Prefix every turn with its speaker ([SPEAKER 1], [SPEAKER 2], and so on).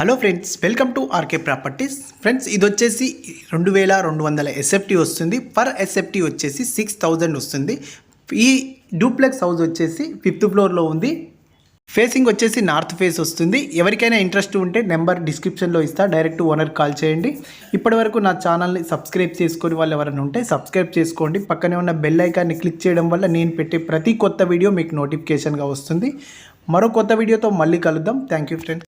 [SPEAKER 1] Hello friends welcome to RK properties. Friends ఇది వచ్చేసి రెండు వేల రెండు వందల ఎస్ఎఫ్టీ వస్తుంది. పర్ ఎస్ఎఫ్టీ వచ్చేసి సిక్స్ థౌజండ్ వస్తుంది. ఈ డూప్లెక్స్ హౌస్ వచ్చేసి ఫిఫ్త్ ఫ్లోర్లో ఉంది. ఫేసింగ్ వచ్చేసి నార్త్ ఫేస్ వస్తుంది. ఎవరికైనా ఇంట్రెస్ట్ ఉంటే నెంబర్ డిస్క్రిప్షన్లో ఇస్తా డైరెక్ట్ ఓనర్ కాల్ చేయండి. ఇప్పటివరకు నా ఛానల్ని సబ్స్క్రైబ్ చేసుకొని వాళ్ళు ఎవరైనా ఉంటే సబ్స్క్రైబ్ చేసుకోండి. పక్కనే ఉన్న బెల్ ఐకాన్ని క్లిక్ చేయడం వల్ల నేను పెట్టే ప్రతి కొత్త వీడియో మీకు నోటిఫికేషన్గా వస్తుంది. మరో కొత్త వీడియోతో మళ్ళీ కలుద్దాం. Thank you friends